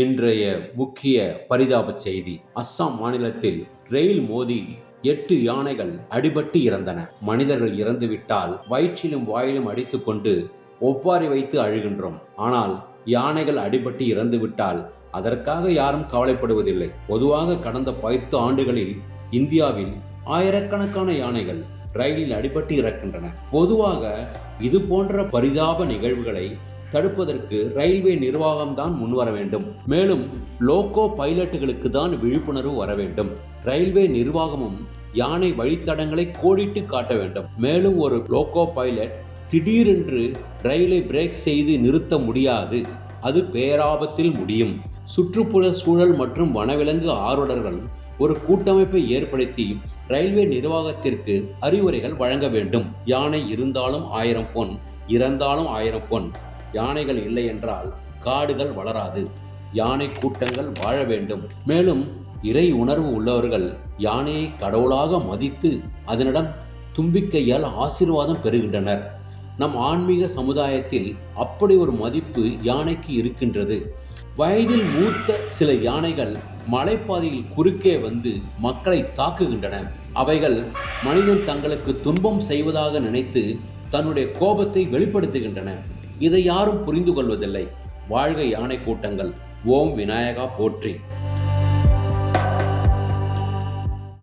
இன்றைய முக்கிய பரிதாப செய்தி. அஸ்ஸாம் மாநிலத்தில் ரயில் மோதி எட்டு யானைகள் அடிபட்டு இறந்தன. மனிதர்கள் இறந்துவிட்டால் வயிற்றிலும் வாயிலும் அடித்துக்கொண்டு ஒப்பாரி வைத்து அழுகின்றோம். ஆனால் யானைகள் அடிபட்டு இறந்துவிட்டால் அதற்காக யாரும் கவலைப்படுவதில்லை. பொதுவாக கடந்த பத்து ஆண்டுகளில் இந்தியாவில் ஆயிரக்கணக்கான யானைகள் ரயிலில் அடிபட்டு இறக்கின்றன. பொதுவாக இது போன்ற பரிதாப நிகழ்வுகளை தடுப்பதற்கு ரயில்வே நிர்வாகம்தான் முன்வர வேண்டும். மேலும் லோக்கோ பைலட்டுகளுக்கு தான் விழிப்புணர்வு வர வேண்டும். ரயில்வே நிர்வாகமும் யானை வழித்தடங்களை கோடிட்டு காட்ட வேண்டும். மேலும் ஒரு லோக்கோ பைலட் திடீரென்று ரயிலை பிரேக் செய்து நிறுத்த முடியாது. அது பேராபத்தில் முடியும். சுற்றுப்புற சூழல் மற்றும் வனவிலங்கு ஆர்வலர்கள் ஒரு கூட்டமைப்பை ஏற்படுத்தி ரயில்வே நிர்வாகத்திற்கு அறிவுரைகள் வழங்க வேண்டும். யானை இருந்தாலும் ஆயிரம் பொன் இறந்தாலும் ஆயிரம் பொன் யானைகள் இல்லை என்றால் காடுகள் வளராது. யானை கூட்டங்கள் வாழ வேண்டும். மேலும் இறை உணர்வு உள்ளவர்கள் யானையை கடவுளாக மதித்து அதனிடம் தும்பிக்கையால் ஆசீர்வாதம் பெறுகின்றனர். நம் ஆன்மீக சமுதாயத்தில் அப்படி ஒரு மதிப்பு யானைக்கு இருக்கின்றது. வயதில் மூத்த சில யானைகள் மலைப்பாதையில் குறுக்கே வந்து மக்களை தாக்குகின்றன. அவைகள் மனிதன் தங்களுக்கு துன்பம் செய்வதாக நினைத்து தன்னுடைய கோபத்தை வெளிப்படுத்துகின்றன. இதை யாரும் புரிந்து கொள்வதில்லை வாழ்க யானை கூட்டங்கள் ஓம் விநாயகா போற்றி.